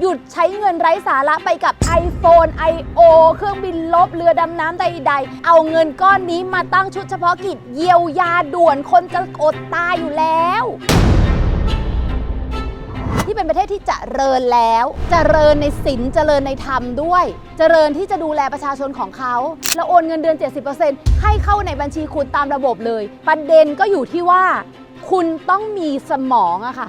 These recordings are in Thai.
หยุดใช้เงินไร้สาระไปกับ iPhone I.O. เครื่องบินลบเรือดำน้ำใดๆ เอาเงินก้อนนี้มาตั้งชุดเฉพาะกิจเยียวยาด่วนคนจะอดตายอยู่แล้วที่เป็นประเทศที่เจริญแล้วเจริญในศีลเจริญในธรรมด้วยเจริญที่จะดูแลประชาชนของเขาแล้วโอนเงินเดือน 70%ให้เข้าในบัญชีคุณตามระบบเลย ประเด็นก็อยู่ที่ว่า คุณต้องมีสมองอะค่ะ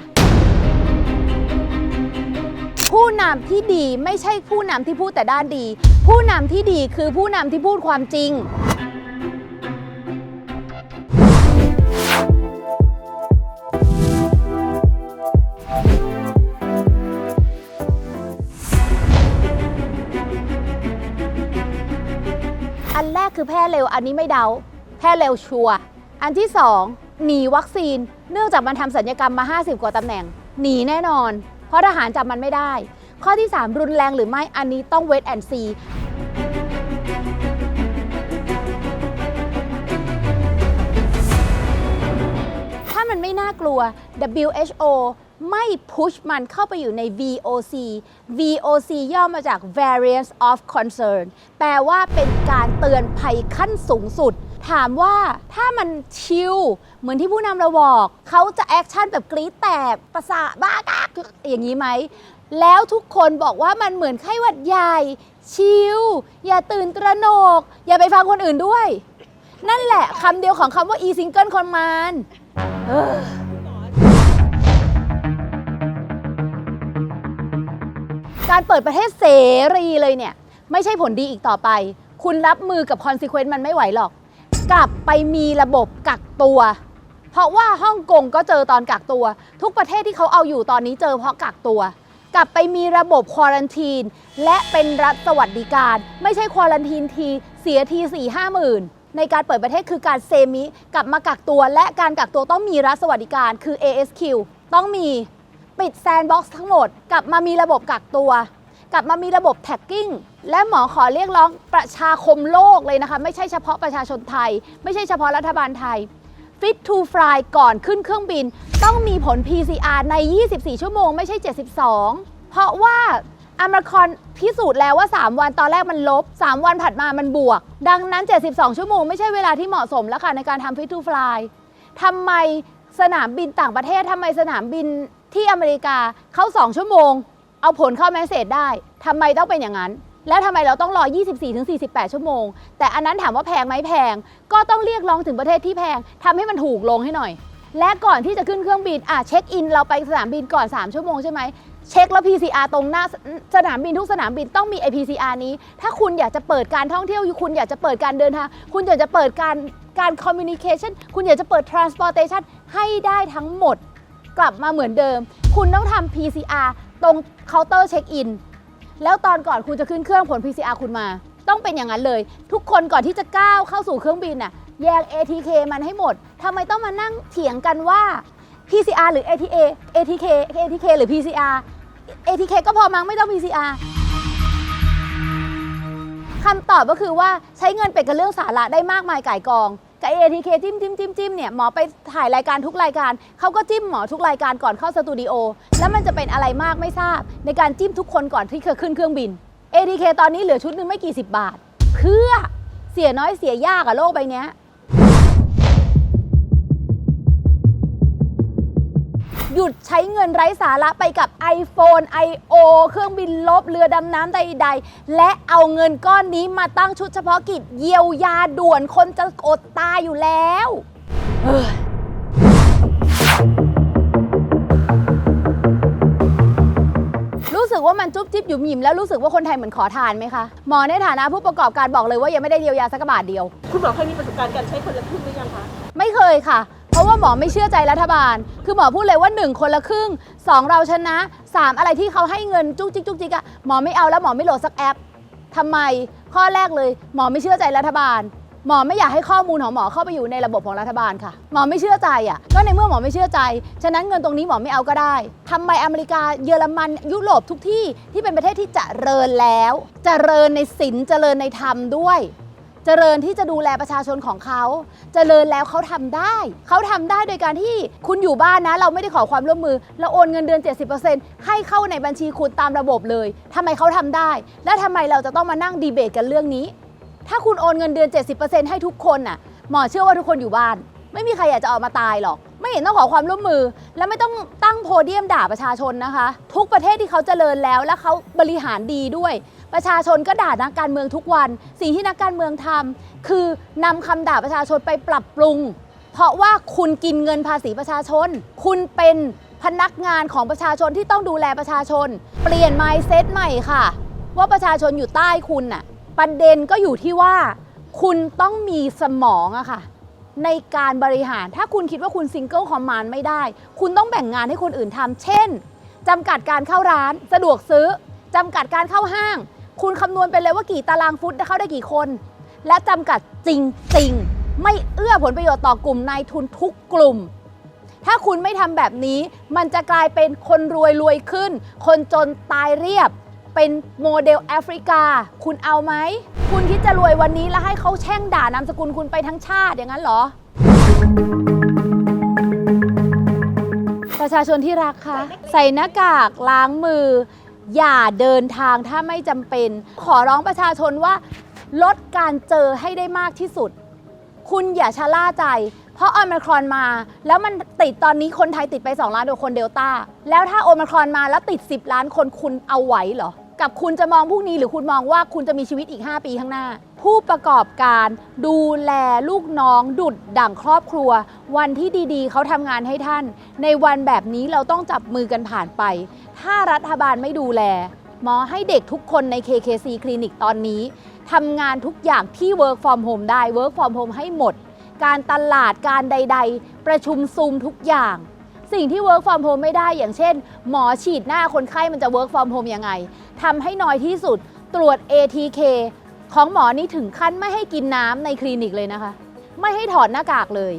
ผู้นำที่ดีไม่ใช่ผู้นำที่พูดแต่ด้านดี ผู้นำที่ดีคือผู้นำที่พูดความจริง อันแรกคือแพร่เร็วอันนี้ไม่เดา แพร่เร็วชัวร์อันที่สองหนีวัคซีน เนื่องจากมันทำสัญญกรรมมา 50 กว่าตำแหน่ง หนีแน่นอน เพราะทหารจับมันไม่ได้ ข้อที่ 3 รุนแรงหรือไม่อันนี้ต้องเวทแอนซีถ้ามันไม่น่ากลัว WHO ไม่พุชมันเข้าไปอยู่ใน VOC VOC ย่อมาจาก Variance of Concern แปลว่าเป็นการเตือนภัยขั้นสูงสุด ถามว่าถ้ามันชิลเหมือนที่ผู้นำเราบอก เขาจะแอคชั่นแบบกรี๊ดแตกประสาทบ้ากากอย่างนี้ไหม แล้วทุกคนบอกว่ามันเหมือนไข้หวัดใหญ่ ชิลอย่าตื่นตระหนก อย่าไปฟังคนอื่นด้วย นั่นแหละคำเดียวของคำว่า e single command เออการเปิดประเทศเสรีเลยเนี่ย ไม่ใช่ผลดีอีกต่อไป คุณรับมือกับคอนซ e เควนต์มันไม่ไหวหรอก กลับไปมีระบบกักตัว เพราะว่าฮ่องกงก็เจอตอนกักตัว ทุกประเทศที่เขาเอาอยู่ตอนนี้เจอเพราะกักตัว กลับไปมีระบบควอรันทีน และเป็นรัฐสวัสดิการ ไม่ใช่ควอรันทีนทีเสียที4ี่ห้าหมื่นในการเปิดประเทศคือการเซมิกลับมากักตัว และการกักตัวต้องมีรัฐสวัสดิการคือ ASQ ต้องมีปิดแซนด์บ็อกซ์ทั้งหมด กลับมามีระบบกักตัว กลับมามีระบบแท็กกิ้งและหมอขอเรียกร้องประชาคมโลกเลยนะคะ ไม่ใช่เฉพาะประชาชนไทย ไม่ใช่เฉพาะรัฐบาลไทย Fit to Fly ก่อนขึ้นเครื่องบิน ต้องมีผล PCR ใน 24 ชั่วโมง ไม่ใช่ 72 เพราะว่าอเมริคอนพิสูจน์แล้วว่า 3 วันตอนแรกมันลบ 3 วันผัดมามันบวก ดังนั้น 72 ชั่วโมงไม่ใช่เวลาที่เหมาะสมแล้วค่ะ ในการทำ Fit to Fly ทำไมสนามบินต่างประเทศทำไมสนามบินที่อเมริกาเข้า2 ชั่วโมง เอาผลเข้าแมสเซจได้ทำไมต้องเป็นอย่างนั้น แล้วทำไมเราต้องรอ 24-48 ชั่วโมง แต่อันนั้นถามว่าแพงไหมแพง ก็ต้องเรียกร้องถึงประเทศที่แพงทำให้มันถูกลงให้หน่อย และก่อนที่จะขึ้นเครื่องบินอะเช็คอิน เราไปสนามบินก่อน 3 ชั่วโมงใช่ไหมเช็คแล้ว PCR ตรงหน้าสนามบินทุกสนามบินต้องมี PCR นี้ ถ้าคุณอยากจะเปิดการท่องเที่ยวคุณอยากจะเปิดการเดินทางคุณอยากจะเปิดการการ communication คุณอยากจะเปิด transportation ให้ได้ทั้งหมด กลับมาเหมือนเดิม คุณต้องทำ PCR ตรงเคาน์เตอร์เช็คอิน แล้วตอนก่อนคุณจะขึ้นเครื่องผล PCR คุณมา ต้องเป็นอย่างนั้นเลย ทุกคนก่อนที่จะก้าวเข้าสู่เครื่องบินน่ะแยก ATK มันให้หมดทำไมต้องมานั่งเถียงกันว่า PCR หรือ ATA ATK ATK หรือ PCR ATK ก็พอมั้งไม่ต้อง PCR คำตอบก็คือว่าใช้เงินไปกับเรื่องสาระได้มากมายก่ายกอง กับ ATK จิ้มจิ้มจิ้มจิ้มเนี่ยหมอไปถ่ายรายการทุกรายการเขาก็จิ้มหมอทุกรายการก่อนเข้าสตูดิโอแล้วมันจะเป็นอะไรมากไม่ทราบ ในการจิ้มทุกคนก่อนที่จะขึ้นเครื่องบิน ATK ตอนนี้เหลือชุดหนึงไม่กี่สิบบาท เพื่อเสียน้อยเสียยากอะโลกใบเนี้ย หยุดใช้เงินไร้สาระไปกับ iPhone I.O. เครื่องบินลบเรือดำน้ำใด ๆ และเอาเงินก้อนนี้มาตั้งชุดเฉพาะกิจเยียวยาด่วนคนจะอดตายอยู่แล้วเฮ้ย รู้สึกว่ามันจุ๊บจิ๊บหยุมหยิมแล้วรู้สึกว่าคนไทยเหมือนขอทานไหมคะ หมอในฐานะผู้ประกอบการบอกเลยว่ายังไม่ได้เยียวยาสักกระบาทเดียว คุณหมอเคยมีประสบการณ์การใช้คนละครึ่งหรือยังคะ ไม่เคยค่ะเพ ราะว่าหมอไม่เชื่อใจรัฐบาล คือหมอพูดเลยว่า 1 คนละครึ่ง 2 เราชนะ 3 อะไรที่เขาให้เงินจุกจิกจุกจิกอะหมอไม่เอาแล้วหมอไม่โหลดสักแอปทำไมข้อแรกเลย หมอไม่เชื่อใจรัฐบาล หมอไม่อยากให้ข้อมูลของหมอเข้าไปอยู่ในระบบของรัฐบาลค่ะ หมอไม่เชื่อใจอะก็ในเมื่อหมอไม่เชื่อใจ ฉะนั้นเงินตรงนี้หมอไม่เอาก็ได้ทำไมอเมริกาเยอรมันยุโรปทุกที่ที่เป็นประเทศที่จเจริญแล้วจเจริญในศีลเจริญในธรรมด้วย เจริญที่จะดูแลประชาชนของเขา เจริญแล้วเขาทำได้ เขาทำได้โดยการที่คุณอยู่บ้านนะ เราไม่ได้ขอความร่วมมือ เราโอนเงินเดือน 70%ให้เข้าในบัญชีคุณตามระบบเลยทำไมเขาทำได้ และทำไมเราจะต้องมานั่งดีเบตกันเรื่องนี้ ถ้าคุณโอนเงินเดือน 70%ให้ทุกคนน่ะ หมอเชื่อว่าทุกคนอยู่บ้าน ไม่มีใครอยากจะออกมาตายหรอก ไม่เห็นต้องขอความร่วมมือ และไม่ต้องตั้งโพเดียมด่าประชาชนนะคะ ทุกประเทศที่เขาเจริญแล้วและเขาบริหารดีด้วย ประชาชนก็ด่านักการเมืองทุกวัน สิ่งที่นักการเมืองทำคือนำคำด่าประชาชนไปปรับปรุง เพราะว่าคุณกินเงินภาษีประชาชน คุณเป็นพนักงานของประชาชนที่ต้องดูแลประชาชน เปลี่ยน mindset ใหม่ค่ะ ว่าประชาชนอยู่ใต้คุณน่ะประเด็นก็อยู่ที่ว่า คุณต้องมีสมองอะค่ะในการบริหารถ้าคุณคิดว่าคุณซิงเกิลคอมมานด์ไม่ได้ คุณต้องแบ่งงานให้คนอื่นทำเช่นจำกัดการเข้าร้าน สะดวกซื้อจำกัดการเข้าห้าง คุณคำนวณไปเลยว่ากี่ตารางฟุตเข้าได้กี่คน และจำกัดจริง ๆ ไม่เอื้อผลประโยชน์ต่อกลุ่มนายทุนทุกกลุ่ม ถ้าคุณไม่ทำแบบนี้ มันจะกลายเป็นคนรวยรวยขึ้น คนจนตายเรียบ เป็นโมเดลแอฟริกา คุณเอาไหม คุณคิดจะรวยวันนี้แล้วให้เขาแช่งด่านามสกุลคุณไปทั้งชาติอย่างนั้นเหรอ ประชาชนที่รักคะใส่หน้ากากล้างมือ อย่าเดินทางถ้าไม่จำเป็น ขอร้องประชาชนว่า ลดการเจอให้ได้มากที่สุด คุณอย่าชะล่าใจ เพราะโอมครอนมา แล้วมันติดตอนนี้คนไทยติดไป 2 ล้านกว่าคนเดลต้า แล้วถ้าโอมครอนมาแล้วติด 10 ล้านคนคุณเอาไหวเหรอ กับคุณจะมองพรุ่งนี้หรือคุณมองว่าคุณจะมีชีวิตอีก 5 ปีข้างหน้า ผู้ประกอบการดูแลลูกน้องดุดดั่งครอบครัว วันที่ดีๆ เขาทำงานให้ท่าน ในวันแบบนี้เราต้องจับมือกันผ่านไป ถ้ารัฐบาลไม่ดูแล หมอให้เด็กทุกคนใน KKC คลินิกตอนนี้ทำงานทุกอย่างที่ work from home ได้ work from home ให้หมด การตลาดการใด ๆ ประชุมซูมทุกอย่างสิ่งที่ work from home ไม่ได้อย่างเช่น หมอฉีดหน้าคนไข้มันจะ work from home ยังไงทำให้น้อยที่สุด ตรวจ ATK ของหมอนี่ถึงขั้นไม่ให้กินน้ำในคลินิกเลยนะคะ ไม่ให้ถอดหน้ากากเลย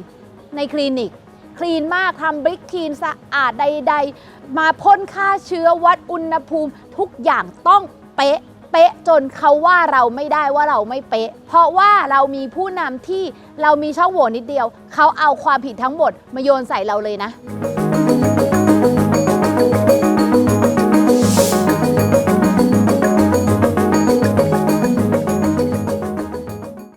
ในคลินิก คลีนมากทำบริกคลีนสะอาดใด ๆ มาพ่นฆ่าเชื้อวัดอุณหภูมิ ทุกอย่างต้องเป๊ะเป๊ะจนเขาว่าเราไม่ได้ว่าเราไม่เป๊ะ เพราะว่าเรามีผู้นำที่เรามีช่องโหว่นิดเดียว เขาเอาความผิดทั้งหมดมาโยนใส่เราเลยนะ